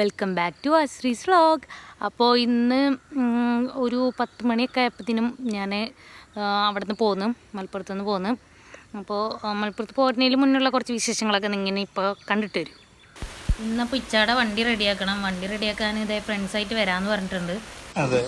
Welcome back to Ashree's vlog അപ്പോൾ ഇന്ന് ഒരു പത്ത് മണിയൊക്കെ ആയപ്പോഴത്തേനും ഞാൻ അവിടെ നിന്ന് പോന്നു മലപ്പുറത്ത് നിന്ന് പോന്നു. അപ്പോൾ മലപ്പുറത്ത് പോരുന്നതിന് മുന്നുള്ള കുറച്ച് വിശേഷങ്ങളൊക്കെ ഇങ്ങനെ ഇപ്പോൾ കണ്ടിട്ട് വരും. ഇന്നപ്പോൾ ഇച്ചാടെ വണ്ടി റെഡിയാക്കണം. വണ്ടി റെഡിയാക്കാൻ ഇതേ ഫ്രണ്ട്സായിട്ട് വരാമെന്ന് പറഞ്ഞിട്ടുണ്ട്. അതെ.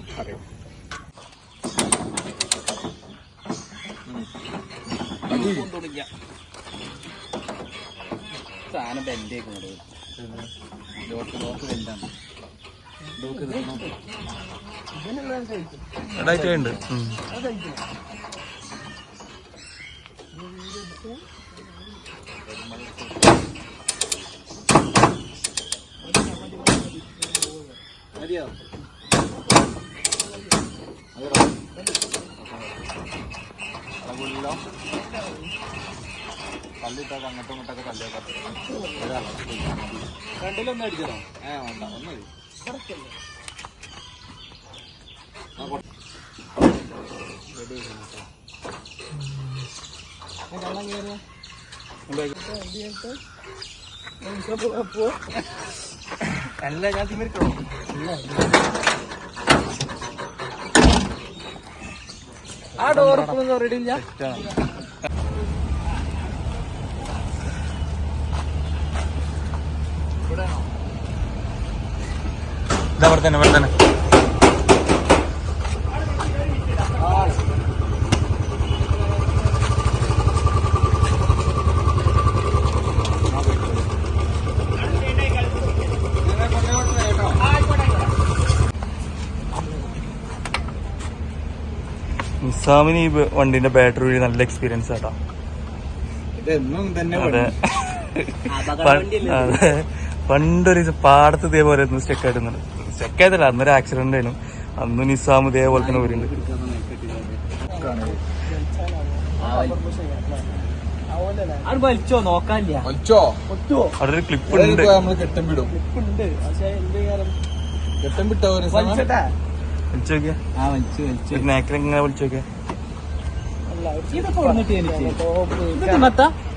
ഒക്കെ പറയും. സാധനം ബെൻഡേക്കുന്നത് ലോക്ക് ലോക്ക് ബെൻഡാണ് ലോക്ക് ഇടായിട്ടുണ്ട് മതിയോ കല്ലിട്ടൊക്കെ അങ്ങോട്ടും ഇങ്ങോട്ടൊക്കെ കല്ലൊക്കെ രണ്ടിലൊന്നും അടിച്ചോ ഏ വേണ്ട ഒന്ന്? അല്ല ഞാൻ തിമിരിക്കണോ ആ ഡോർ ഇപ്പോഴും അവിടെ തന്നെ ഇവിടെ തന്നെ. നിസാമിന് ഈ വണ്ടിന്റെ ബാറ്ററി വഴി നല്ല എക്സ്പീരിയൻസ് ആട്ടാ. അതെ. അതെ. പണ്ടൊരു പാടത്ത് ഇതേപോലെ സ്റ്റെക്ക് ആയിട്ടുണ്ട്. സ്റ്റെക്ക് ആയതല്ല അന്നൊരു ആക്സിഡന്റ് ആയിരുന്നു. അന്ന് നിസാം ഇതേപോലെ തന്നെ വരുന്നുണ്ട് അവിടെ ഒരു ക്ലിപ്പ് ഉണ്ട്. കെട്ടം വിടും. ഉണ്ട്. പക്ഷെ എന്ത് കാലം കെട്ടം വിട്ടോ നോക്കിയാ വലിച്ചു വലിച്ചു ഒരു ഇങ്ങനെ നോക്കിയാ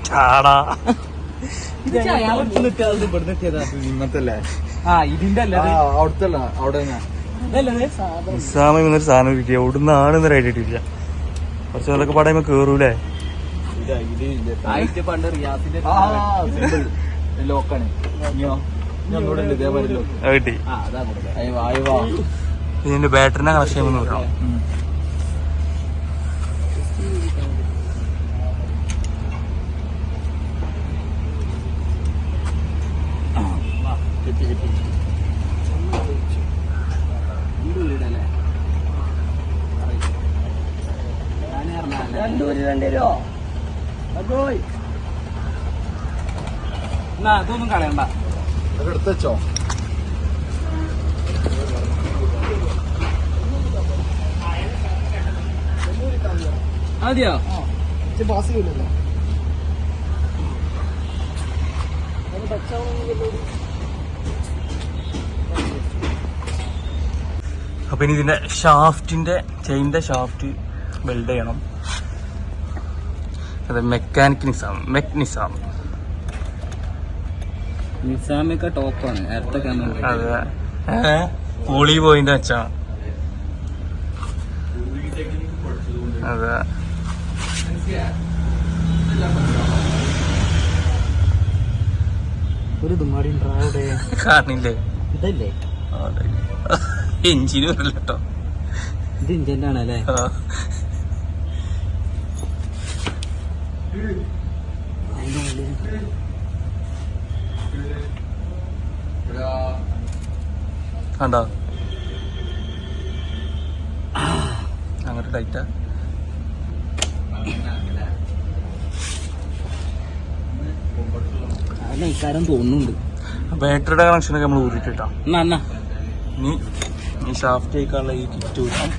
ചാടാ. എന്നൊരു സാധനം. കിട്ടിയ എവിടുന്നാണെന്ന് റൈഡിട്ടില്ല കുറച്ച് നാളൊക്കെ പാടായ്മ കേറൂലേ? ലോക്കാണ് കിട്ടി. ഇതിന്റെ ബാറ്ററിനെ കണക്ട് ചെയ്യുമെന്ന് കിട്ടി രണ്ടൂര് എന്നാ അതൊന്നും കളയണ്ട അത് എടുത്തോ അതെയോ അപ്പൊ ഇനി ഇതിന്റെ ഷാഫ്റ്റിന്റെ ചെയിന്റെ ഷാഫ്റ്റ് വെൽഡ് ചെയ്യണം. അത് മെക്കാനിക് നിസാം മെക് നിസാം. നിസാമൊക്കെ ടോപ്പാണ് നേരത്തെ അതെ. പോളി പോയിന്റ് വെച്ചാ അതെ. ഒരു തുമ്മാടി അവിടെ. കാണില്ലേ? ഇതല്ലേ? എഞ്ചിന് വരില്ല കേട്ടോ. ഇത് ഇന്ത്യന്റെ ആണല്ലേ. കണ്ടോ? അങ്ങോട്ട് ടൈറ്റാ ഇക്കാരം തോന്നുന്നുണ്ട്. ബാറ്ററിയുടെ കണക്ഷനൊക്കെ നമ്മൾ ഊരിട്ടിട്ടാ. നീ ഈ ഷാഫ്റ്റ് ആയിക്കാനുള്ള ഈ കിറ്റ് ഊരാം.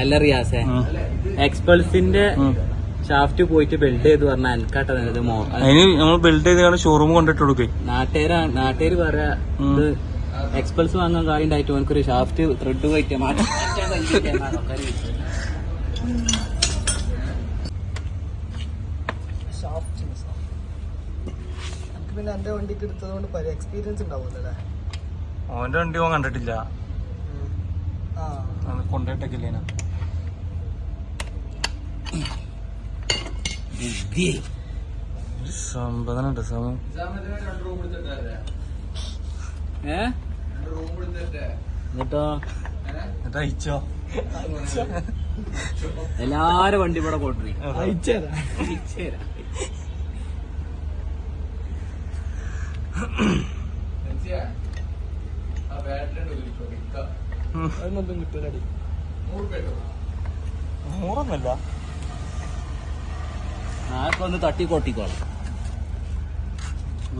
അല്ല റിയാസേ. എക്സ്പൾസിന്റെ ഷാഫ്റ്റ് പോയിട്ട് ബെൽഡ് ചെയ്ത് പറഞ്ഞാൽ അൽക്കാട്ടത് അതിന് നമ്മൾ ബിൽഡ് ചെയ്ത് ഷോറൂം കൊണ്ടിട്ട് കൊടുക്കേ. നാട്ടുകാരാ നാട്ടുകാര് പറയാ ഇത് എക്സ്പൾസ് വാങ്ങാൻ കാര്യം ഉണ്ടായിട്ട് ഓനക്കൊരു ഷാഫ്റ്റ് ത്രെഡ് പോയിട്ട് മാറ്റാൻ പിന്നെ എന്റെ വണ്ടിക്ക് എടുത്തതുകൊണ്ട് പല എക്സ്പീരിയൻസ് ഉണ്ടാവുമല്ലേ ഓന്റെ വണ്ടി ഓൻ കണ്ടിട്ടില്ല. എന്നിട്ടോ? എന്നിട്ട് അയച്ചോ? എല്ലാരും വണ്ടി ഇവിടെ കൊണ്ടുപോയി അയച്ചുതരാം അതിനൊന്നും കിട്ടൂലടി. ഒന്ന് തട്ടി കൊട്ടിക്കോളാം.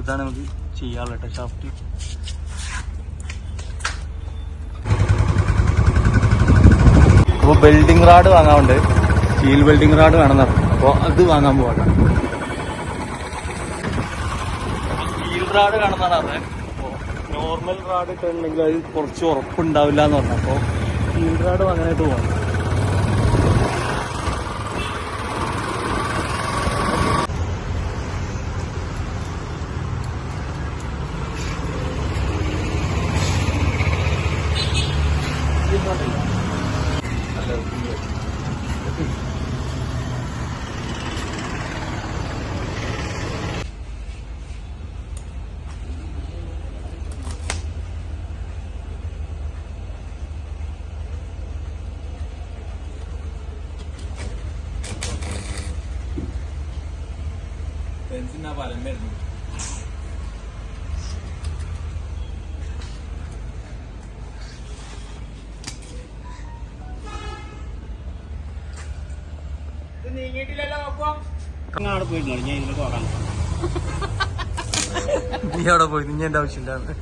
ഇതാണ് നമുക്ക് ചെയ്യാനുള്ള കേട്ടോ ഷാഫ്റ്റ് അപ്പോൾ ബിൽഡിംഗ് റാഡ് വാങ്ങാറുണ്ട് സ്റ്റീൽ ബിൽഡിംഗ് റാഡ് വേണമെന്ന് പറഞ്ഞു. അപ്പോൾ അത് വാങ്ങാൻ പോകട്ടെ സ്റ്റീൽ റാഡ് കാണുന്നതാണ് അപ്പോൾ നോർമൽ റാഡ് ഇട്ടുണ്ടെങ്കിൽ അത് കുറച്ച് ഉറപ്പുണ്ടാവില്ല എന്ന് പറഞ്ഞു. അപ്പോൾ സ്റ്റീൽ റാഡ് വാങ്ങാനായിട്ട് പോകണം Thank പോയിരുന്നു ഞാൻ ഇതിൽ പോകാൻ നീ അവിടെ പോയി നീ എന്റെ ആവശ്യമില്ലാന്ന്.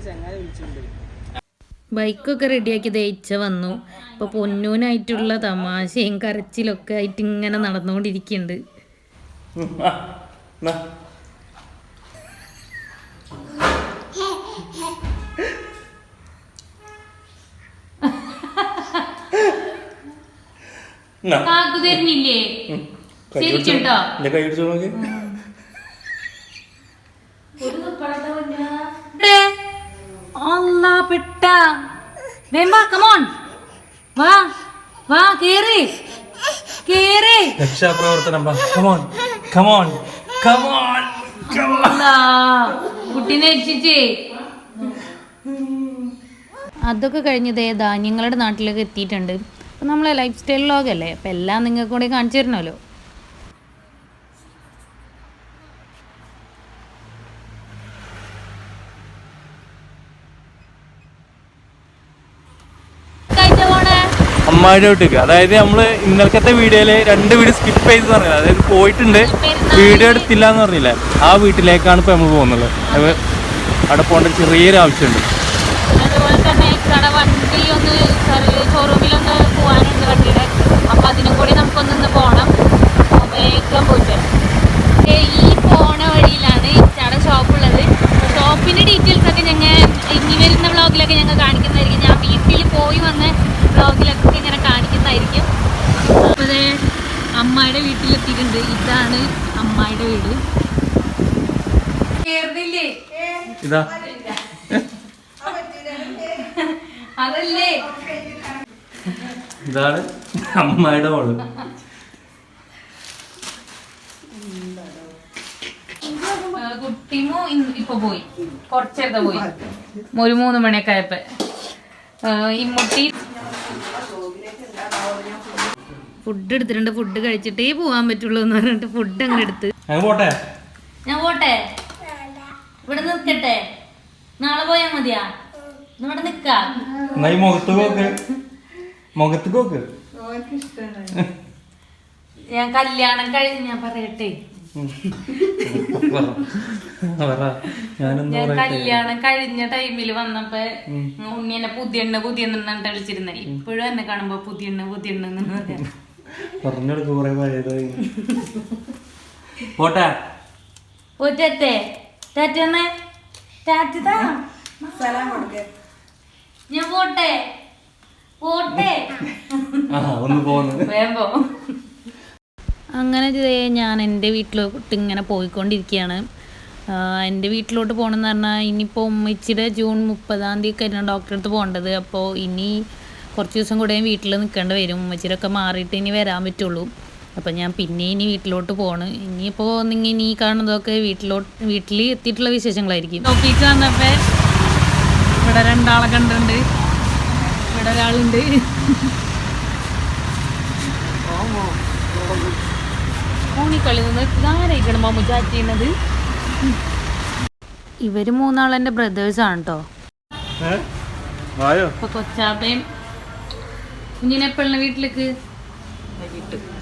വിളിച്ചിട്ടുണ്ട് ബൈക്കൊക്കെ റെഡിയാക്കി തേച്ച വന്നു. ഇപ്പോൾ പൊന്നൂനായിട്ടുള്ള തമാശയും കരച്ചിലൊക്കെ ആയിട്ട് ഇങ്ങനെ നടന്നുകൊണ്ടിരിക്കുന്നുണ്ട് കാക്കു തരുന്നില്ലേ? ശരിക്കുണ്ടോ കൈ പിടിച്ചു നോക്കി അല്ല പെട്ട വേം വാ കമോൺ വാ വാ കേറി. കേറി. രക്ഷാപ്രവർത്തനം കമോൺ കമോൺ കമോൺ അല്ലാ, കുട്ടീനെ രക്ഷിച്ചേ. അതൊക്കെ കഴിഞ്ഞതേ ധാന്യങ്ങളുടെ നാട്ടിലേക്ക് എത്തിയിട്ടുണ്ട്. അപ്പം നമ്മളെ ലൈഫ് സ്റ്റൈൽ ലോഗല്ലേ അപ്പം എല്ലാം നിങ്ങൾക്ക് കൂടെ കാണിച്ചു തരണമല്ലോ കഴിച്ച പോണേ വീട്ടിലേക്ക് അതായത് നമ്മൾ ഇന്നലത്തെ വീഡിയോയിൽ രണ്ട് വീട് സ്കിപ്പ് ചെയ്തെന്ന് പറഞ്ഞില്ല? അതായത് പോയിട്ടുണ്ട്. വീഡിയോ എടുത്തില്ല എന്ന് പറഞ്ഞില്ല? ആ വീട്ടിലേക്കാണ് ഇപ്പൊ നമ്മൾ പോകുന്നത്. അവിടെ പോകേണ്ട ചെറിയൊരു ആവശ്യമുണ്ട്. ഈ പോണ വഴിയിലാണ് ചട ഷോപ്പുള്ളത് ഷോപ്പിന്റെ ഡീറ്റെയിൽസ് ഒക്കെ ഞങ്ങൾ ഇനി വരുന്ന വ്ളോഗിലൊക്കെ ഞങ്ങൾ കാണിക്കുന്നതായിരിക്കും. ഞാൻ വീട്ടിൽ പോയി വീട്ടിലെത്തിയിട്ടുണ്ട്. ഇതാണ് അമ്മായിടെ വീട്. ഇതാ. അതല്ലേ? ഇതാണ് അമ്മയുടെ മോൾ. കുട്ടിമോ ഇപ്പൊ പോയി. കുറച്ചേരത്തെ പോയി. ഒരു മൂന്ന് മണിയൊക്കെ ആയപ്പോ. ഇമ്മുട്ടി ഫുഡ് എടുത്തിട്ടുണ്ട്. ഫുഡ് കഴിച്ചിട്ടേ പോകാൻ പറ്റുള്ളൂ എന്ന് പറഞ്ഞിട്ട് ഫുഡ് അങ്ങനെ എടുത്ത്. ഞാൻ പോട്ടെ? ഞാൻ പോട്ടെ? ഇവിടെ നിൽക്കട്ടെ? നാളെ പോയാ മതിയാ? ഇവിടെ നിക്കാ മുഖത്ത് നോക്ക്. മുഖത്ത് നോക്ക്. ഞാൻ കല്യാണം കഴിഞ്ഞ് ഞാൻ പറയട്ടെ. ഞാൻ കല്യാണം കഴിഞ്ഞ ടൈമിൽ വന്നപ്പോ ഉണ്ണി എന്നെ പുതിയ എണ്ണ പുതിയ എണ്ണ കളിച്ചിരുന്നേ ഇപ്പോഴും എന്നെ കാണുമ്പോ പുതിയ എണ്ണ എന്ന് പറയാം പറഞ്ഞെടുക്ക് കുറെ പഴയതായി പോട്ടെ. ഒറ്റത്തെ. ടാറ്റന്നെ ടാറ്റതാ ഞാൻ പോട്ടെ. പോട്ടെ. ആ ഒന്ന് പോന്ന്. വേമ്പോ പോ. അങ്ങനെ ഞാൻ എന്റെ വീട്ടിലോട്ട് ഇങ്ങനെ പോയിക്കൊണ്ടിരിക്കുകയാണ്. എന്റെ വീട്ടിലോട്ട് പോകണമെന്ന് പറഞ്ഞാൽ ഇനിയിപ്പോൾ ഉമ്മച്ചിയുടെ ജൂൺ മുപ്പതാം തീയതി കഴിഞ്ഞാൽ ഡോക്ടറെ അടുത്ത് പോകേണ്ടത്. അപ്പോൾ ഇനി കുറച്ച് ദിവസം കൂടെ വീട്ടിൽ നിൽക്കേണ്ടി വരും. ഉമ്മച്ചിരൊക്കെ ഒക്കെ മാറിയിട്ട് ഇനി വരാൻ പറ്റുള്ളൂ. അപ്പോൾ ഞാൻ പിന്നെ ഇനി വീട്ടിലോട്ട് പോണ്. ഇനിയിപ്പോൾ നിങ്ങൾ ഇനി കാണുന്നതൊക്കെ വീട്ടിലോട്ട് വീട്ടിൽ എത്തിയിട്ടുള്ള വിശേഷങ്ങളായിരിക്കും. ഓഫീസ് വന്നപ്പോൾ ഇവിടെ രണ്ടാളെ കണ്ടുണ്ട് ഇവിടെ ഒരാളുണ്ട്. ഊണിക്കളി നിന്ന് ഇതാരായിരിക്കണം മമ്മു ചാറ്റ് ചെയ്യുന്നത്? ഇവർ മൂന്നാളെന്റെ ബ്രദേഴ്സ് ആണ് കേട്ടോ വായോ ഇപ്പൊ കൊച്ചാപ്പയും കുഞ്ഞിനെ എപ്പോഴാണ് വീട്ടിലേക്ക്?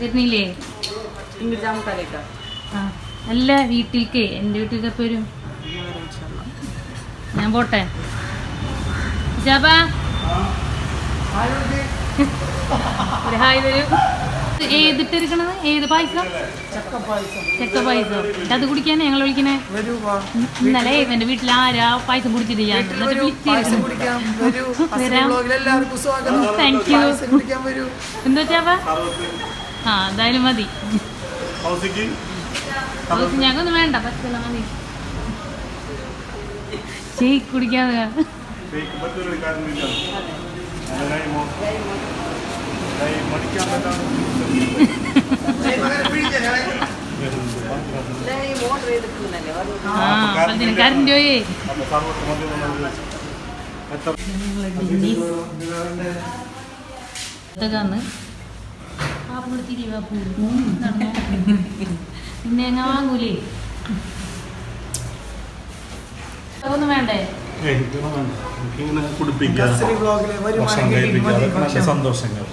വരുന്നില്ലേ? ആ അല്ല വീട്ടിലേക്ക് എന്റെ വീട്ടിലേക്ക് എപ്പോ വരും? ഞാൻ പോട്ടെ. ജബാ. ഒരു ഹായ് തരും. ഏതിട്ടിരിക്കണത്? ഏത് പായസം? ചക്ക പായസം. എന്നിട്ട് അത് കുടിക്കാനേ ഞങ്ങൾ വിളിക്കണേ? ഇന്നലെ എന്റെ വീട്ടിൽ ആരാ പായസം കുടിച്ചിട്ട് താങ്ക് യു കുടിക്കാൻ എന്താ ചാപ്പ ആ എന്തായാലും മതി. ഞങ്ങൊന്നും വേണ്ട. പച്ചല മതി. കുടിക്കാതെ ആ അപ്പത്തിന് കറണ്ട് പോയേ ഇതൊക്കെ വന്ന് പാപ്പങ്ങൾ തിരിവാ പിന്നെ എങ്ങ വാങ്ങൂലേ അതൊന്നും വേണ്ടേ കുടിപ്പിക്കുക സന്തോഷങ്ങൾ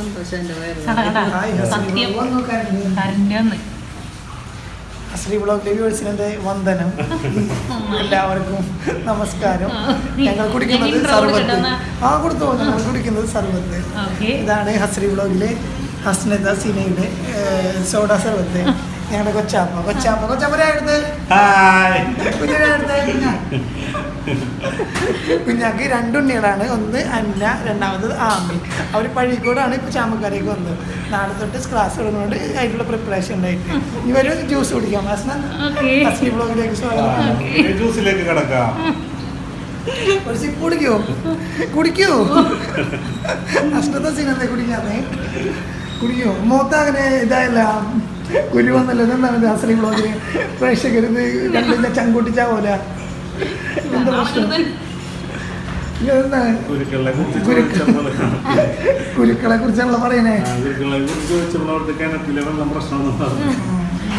കട ബ്ലോക്ക് ഹായ് ഹസ്രി സത്യം. ബ്ലോഗ് നോക്കാനുണ്ട്. ഹസ്രി ബ്ലോഗിലെ വ്യൂവേഴ്സിനെ വന്ദനം. എല്ലാവർക്കും നമസ്കാരം. ഞങ്ങൾ കുടിക്കുന്നത് സർബത്ത് ആ കൊടുത്തു. ഞങ്ങൾ കുടിക്കുന്നത് സർബത്ത് ഇതാണ് ഹസ്രി ബ്ലോഗിലെ ഹസ്നത സിനയുടെ സോഡ സർബത്ത് ഞങ്ങളുടെ കൊച്ചാപ്പ. കൊച്ചാപ്പ കൊച്ചാപ്പരാടുത്ത് ഹായ്. കുഞ്ഞിനാടുത്ത് കുഞ്ഞാക്ക് രണ്ടുണ്ണികളാണ് ഒന്ന് അന്ന രണ്ടാമത് ആമി അവർ പഴയക്കോടാണ് ഇപ്പോൾ ചാമക്കാരേക്ക് വന്നത്. നാളെ തൊട്ട് ക്ലാസ് തുടങ്ങുന്നുണ്ട് അതിനുള്ള പ്രിപ്പറേഷൻ ഉണ്ടായിട്ട്. ഇവർ ജ്യൂസ് കുടിക്കാം. ഹസ്നി ബ്ലോഗിലേക്ക് സ്വാഗതം. ജ്യൂസിലേക്ക് കിടക്കാം. ഒരു സിപ്പ് കുടിക്കോ. കുടിക്കോ. അഷ്ടത്തെ സിനത്തെ കുടിക്കാതെ കുടിക്കോ. മോത്ത അങ്ങനെ ഇതായല്ല കുരു വന്നല്ലോ. എന്താണ് ദാസറി ബ്ലോഗിൽ പ്രേക്ഷകരുത് കണ്ടില്ല ചങ്കൂട്ടിച്ചാ കുരുക്കളെ. കുറിച്ചാണല്ലോ പറയണേ. കുരുക്കളെ കുറിച്ച് ചോദിച്ചപ്പോൾ അവിടുത്തെ കിണറ്റിലെ വെള്ളം പ്രശ്നമൊന്നും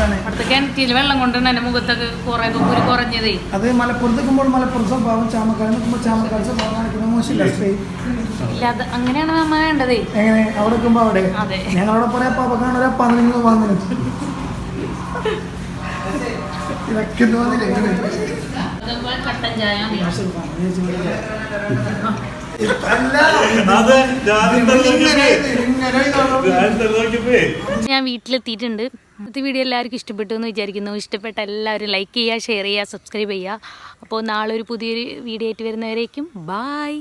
അവിടുത്തെ കിണറ്റിൽ വെള്ളം കൊണ്ടാണ് എന്റെ മുഖത്തൊക്കെ കുറെ കുരു കുറഞ്ഞതേ. അത് മലപ്പുറത്ത് നിൽക്കുമ്പോൾ മലപ്പുറം സ്വഭാവം ചാമക്കാട് നിൽക്കുമ്പോൾ ചാമക്കാട് സ്വഭാവം കാണിക്കുന്ന മോശമില്ല സ്ത്രീ ഇല്ല. അത് അങ്ങനെയാണ് നമ്മ വേണ്ടതേ. എങ്ങനെ? അവിടെ നിൽക്കുമ്പോ അവിടെ. ഞങ്ങളവിടെ പറയാം പാപ്പക്കാണ് കാണാൻ പതിനഞ്ച് വന്നിട്ട് ഇതൊക്കെ ഞാൻ വീട്ടിലെത്തിയിട്ടുണ്ട്. ഇന്നത്തെ വീഡിയോ എല്ലാവർക്കും ഇഷ്ടപ്പെട്ടു എന്ന് വിചാരിക്കുന്നു. ഇഷ്ടപ്പെട്ട എല്ലാവരും ലൈക്ക് ചെയ്യുക ഷെയർ ചെയ്യുക സബ്സ്ക്രൈബ് ചെയ്യുക. അപ്പോൾ നാളെ ഒരു പുതിയൊരു വീഡിയോ ആയിട്ട് വരുന്നവരേക്കും ബായ്